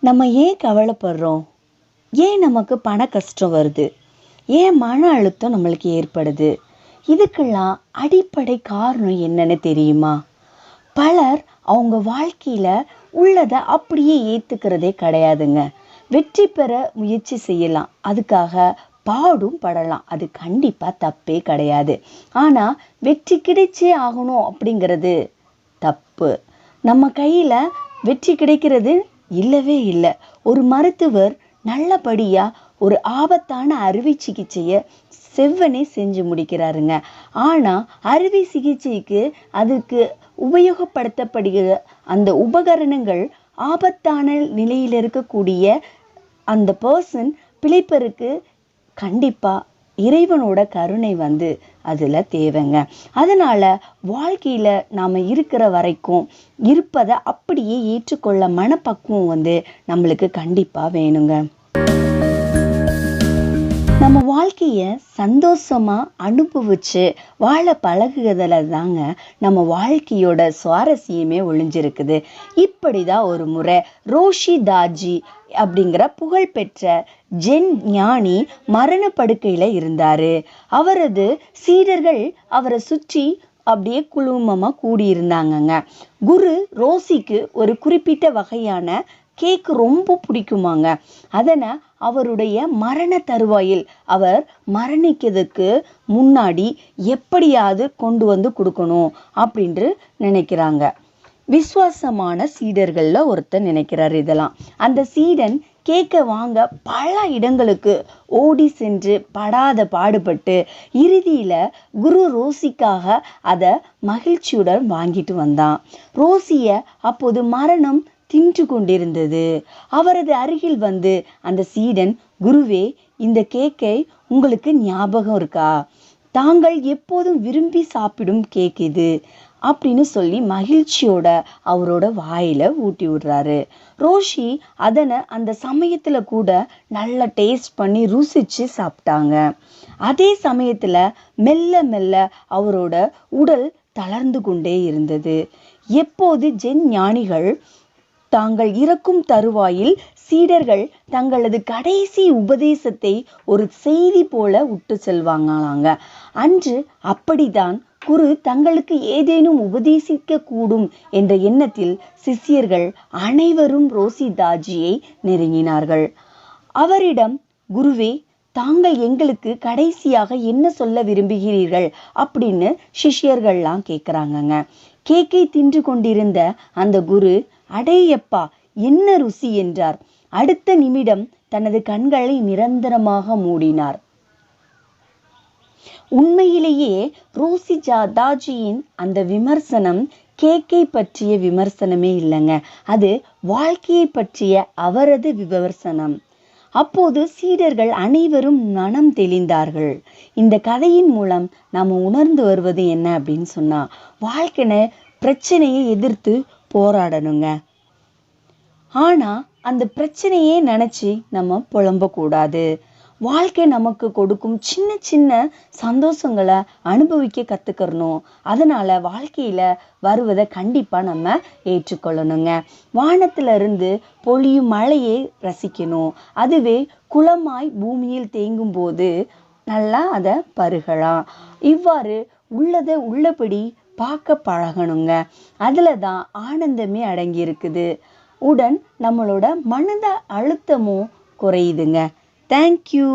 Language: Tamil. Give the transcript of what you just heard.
நம்ம ஏன் கவலைப்படுறோம்? ஏன் நமக்கு பண கஷ்டம் வருது? ஏன் மன அழுத்தம் நம்மளுக்கு ஏற்படுது? இதுக்கெல்லாம் அடிப்படை காரணம் என்னன்னு தெரியுமா? பலர் அவங்க வாழ்க்கையில் உள்ளதை அப்படியே ஏற்றுக்கிறதே கிடையாதுங்க. வெற்றி பெற முயற்சி செய்யலாம். அதுக்காக பாடும் படலாம். அது கண்டிப்பாக தப்பே கிடையாது. ஆனால் வெற்றி கிடைச்சே ஆகணும் அப்படிங்கிறது தப்பு. நம்ம கையில் வெற்றி கிடைக்கிறது இல்லவே இல்லை. ஒரு மருத்துவர் நல்லபடியா ஒரு ஆபத்தான அறுவை சிகிச்சையை செவ்வனே செஞ்சு முடிக்கிறாருங்க. ஆனா அறுவை சிகிச்சைக்கு அதுக்கு உபயோகப்படுத்தப்படுகிற அந்த உபகரணங்கள் ஆபத்தான நிலையில் இருக்கக்கூடிய அந்த பர்சன் பிழைப்பருக்கு கண்டிப்பா இறைவனோட கருணை வந்து அதில் தேவைங்க. அதனால் வாழ்க்கையில் நாம் இருக்கிற வரைக்கும் இருப்பதை அப்படியே ஏற்றுக்கொள்ள மனப்பக்குவம் வந்து நம்மளுக்கு கண்டிப்பாக வேணுங்க. நம்ம வாழ்க்கைய சந்தோஷமா அனுபவிச்சு வாழ பழகுகிறதுல தாங்க நம்ம வாழ்க்கையோட சுவாரஸ்யமே ஒளிஞ்சிருக்குது. இப்படிதான் ஒரு முறை ரோஷி தாஜி அப்படிங்கிற புகழ்பெற்ற ஜென் ஞானி மரண படுக்கையில இருந்தாரு. அவரது சீடர்கள் அவரை சுற்றி அப்படியே குழுமமா கூடியிருந்தாங்கங்க. குரு ரோசிக்கு ஒரு குறிப்பிட்ட வகையான கேக் ரொம்ப பிடிக்குமாங்க. அதனை அவருடைய மரண தருவாயில் அவர் மரணிக்கிறதுக்கு முன்னாடி எப்படியாவது கொண்டு வந்து கொடுக்கணும் அப்படின்ட்டு நினைக்கிறாங்க. விசுவாசமான சீடர்கள்ல ஒருத்தர் நினைக்கிறார் இதெல்லாம். அந்த சீடன் கேக்க வாங்க பல இடங்களுக்கு ஓடி சென்று படாத பாடுபட்டு இறுதியில குரு ரோசிக்காக அத மகிழ்ச்சியுடன் வாங்கிட்டு வந்தான். ரோசிய அப்போது மரணம் தின்று கொண்டிருந்தது. அவரது அருகில் வந்து அந்த சீடன் குருவே இந்த கேக்கை உங்களுக்கு ஞாபகம் இருக்கா? தாங்கள் எப்போதும் விரும்பி சாப்பிடும் கேக் இது அப்படின்னு சொல்லி மகிழ்ச்சியோட அவரோட வாயில ஊட்டி விடுறாரு. ரோஷி அதனை அந்த சமயத்துல கூட நல்லா டேஸ்ட் பண்ணி ருசிச்சு சாப்பிட்டாங்க. அதே சமயத்துல மெல்ல மெல்ல அவரோட உடல் தளர்ந்து கொண்டே இருந்தது. எப்போது ஜென் ஞானிகள் தாங்கள் இறக்கும் தருவாயில் சீடர்கள் தங்களது கடைசி உபதேசத்தை ஒரு செய்தி போல விட்டு செல்வாங்களாங்க. அன்று அப்படித்தான் குரு தங்களுக்கு ஏதேனும் உபதேசிக்க கூடும் என்ற எண்ணத்தில் சிஷ்யர்கள் அனைவரும் ரோசிதாஜியை நெருங்கினார்கள். அவரிடம் குருவே தாங்கள் எங்களுக்கு கடைசியாக என்ன சொல்ல விரும்புகிறீர்கள்? அப்படின்னு சிஷ்யர்கள்லாம் கேட்குறாங்கங்க கேக்கை தின்று கொண்டிருந்த அந்த குரு அடேயப்பா என்ன ருசி என்றார். அடுத்த நிமிடம் தனது கண்களை நிரந்தரமாக மூடினார். உண்மையிலேயே ரோசி தாஜியின் அந்த விமர்சனம் கேக்கை பற்றிய விமர்சனமே இல்லைங்க. அது வாழ்க்கையை பற்றிய அவரது விமர்சனம். அப்போது சீடர்கள் அனைவரும் மனம் தெளிந்தார்கள். இந்த கதையின் மூலம் நாம உணர்ந்து வருவது என்ன அப்படின்னு சொன்னா வாழ்க்கைன பிரச்சனையை எதிர்த்து போராடணுங்க. ஆனா அந்த பிரச்சனையே நினைச்சு நம்ம புலம்ப கூடாது வாழ்க்கை நமக்கு கொடுக்கும் சின்ன சின்ன சந்தோஷங்களை அனுபவிக்க கத்துக்கிறணும். அதனால வாழ்க்கையில வருவதை கண்டிப்பா நம்ம ஏற்றுக்கொள்ளணுங்க. வானத்துல இருந்து பொழியும் மழையை ரசிக்கணும். அதுவே குளமாய் பூமியில் தேங்கும் போது நல்லா அதை பருகலாம். இவ்வாறு உள்ளதை உள்ளபடி பார்க்க பழகணுங்க. அதுல தான் ஆனந்தமே அடங்கி இருக்குது உடன் நம்மளோட மனத அழுத்தமும் குறையுதுங்க. தேங்க்யூ